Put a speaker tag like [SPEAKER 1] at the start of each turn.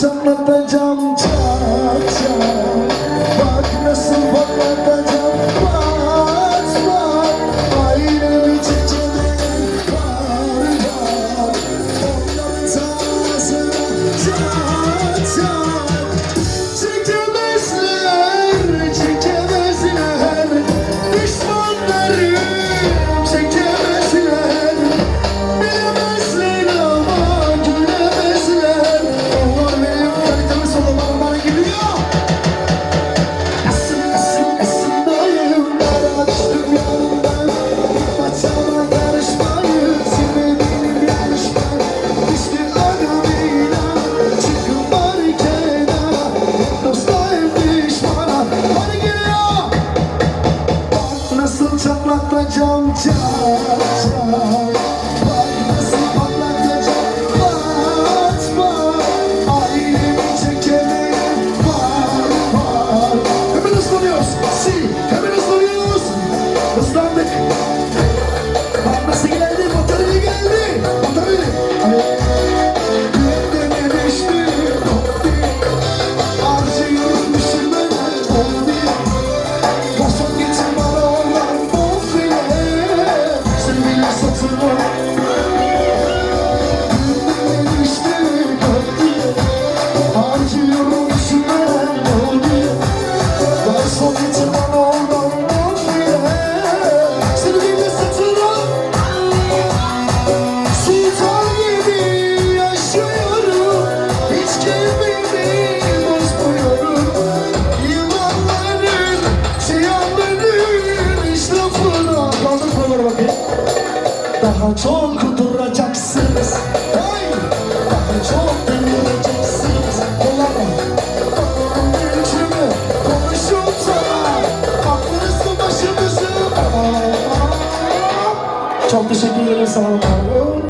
[SPEAKER 1] Tama tajam cha cha Çatlakla cam çarçar Çok duracaksınız. Hey! Çok dinleyeceksiniz. Olamam Kafanın büyüklüğünü konuşup sana. Çok teşekkür ederim. Sağ olun.